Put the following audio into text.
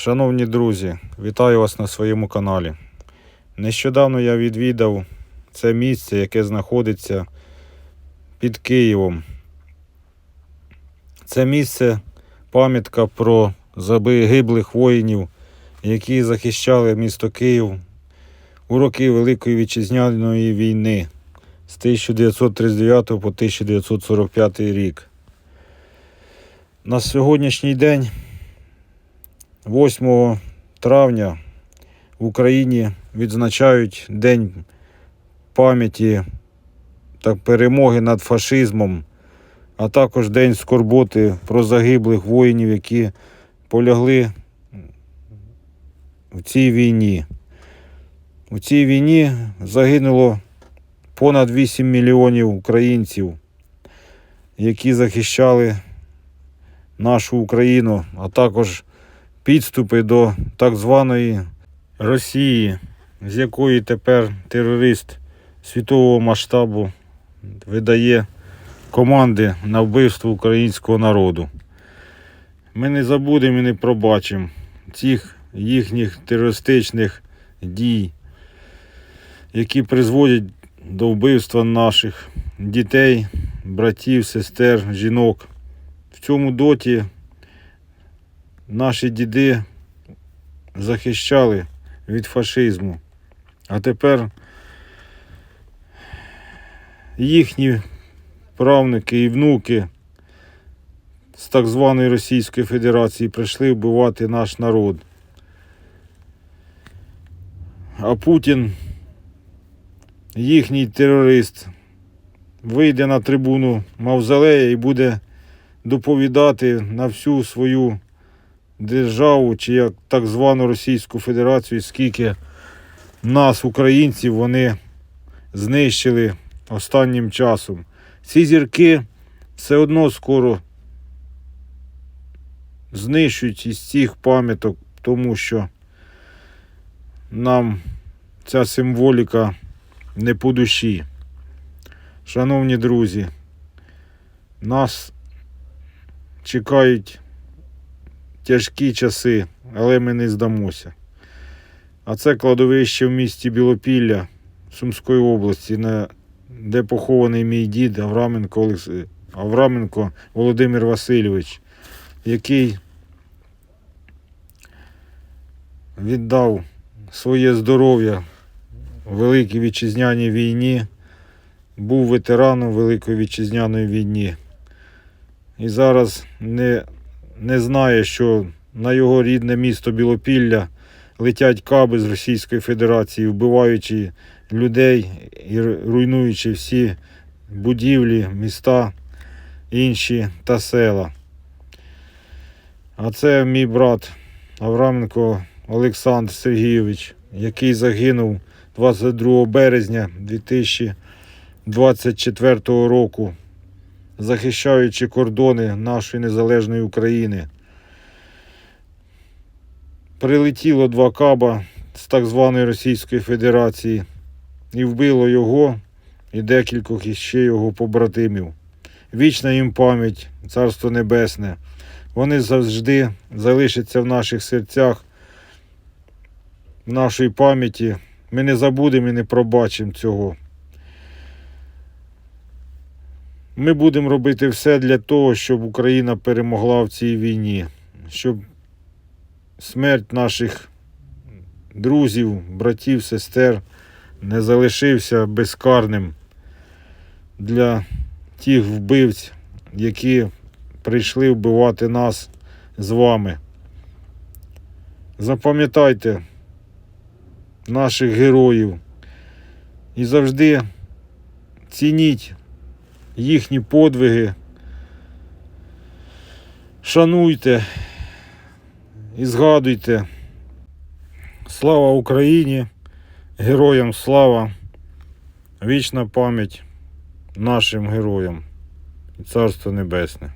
Шановні друзі, вітаю вас на своєму каналі. Нещодавно я відвідав це місце, яке знаходиться під Києвом. Це місце пам'ятка про загиблих воїнів, які захищали місто Київ у роки Великої Вітчизняної війни з 1939 по 1945 рік. На сьогоднішній день 8 травня в Україні відзначають День пам'яті та перемоги над фашизмом, а також День скорботи про загиблих воїнів, які полягли в цій війні. У цій війні загинуло понад 8 мільйонів українців, які захищали нашу Україну, а також підступи до так званої Росії, з якої тепер терорист світового масштабу видає команди на вбивство українського народу. Ми не забудемо і не пробачимо цих їхніх терористичних дій, які призводять до вбивства наших дітей, братів, сестер, жінок. В цьому доті наші діди захищали від фашизму. А тепер їхні правнуки і внуки з так званої Російської Федерації прийшли вбивати наш народ. А Путін, їхній терорист, вийде на трибуну Мавзолея і буде доповідати на всю свою державу чи як так звану Російську Федерацію, скільки нас, українців, вони знищили останнім часом. Ці зірки все одно скоро знищують із цих пам'яток, тому що нам ця символіка не по душі. Шановні друзі, нас чекають тяжкі часи, але ми не здамося. А це кладовище в місті Білопілля Сумської області, де похований мій дід Авраменко, Олекс... Авраменко Володимир Васильович, який віддав своє здоров'я у Великій Вітчизняній війні, був ветераном Великої Вітчизняної війни. І зараз не, не знає, що на його рідне місто Білопілля летять каби з Російської Федерації, вбиваючи людей і руйнуючи всі будівлі, міста, інші та села. А це мій брат Авраменко Олександр Сергійович, який загинув 22 березня 2024 року, захищаючи кордони нашої незалежної України. Прилетіло два каба з так званої Російської Федерації і вбило його і декількох іще його побратимів. Вічна їм пам'ять, Царство Небесне. Вони завжди залишаться в наших серцях, в нашій пам'яті. Ми не забудемо і не пробачимо цього. Ми будемо робити все для того, щоб Україна перемогла в цій війні, щоб смерть наших друзів, братів, сестер не залишився безкарним для тих вбивць, які прийшли вбивати нас з вами. Запам'ятайте наших героїв і завжди цініть їхні подвиги, шануйте і згадуйте. Слава Україні! Героям слава! Вічна пам'ять нашим героям і Царство Небесне.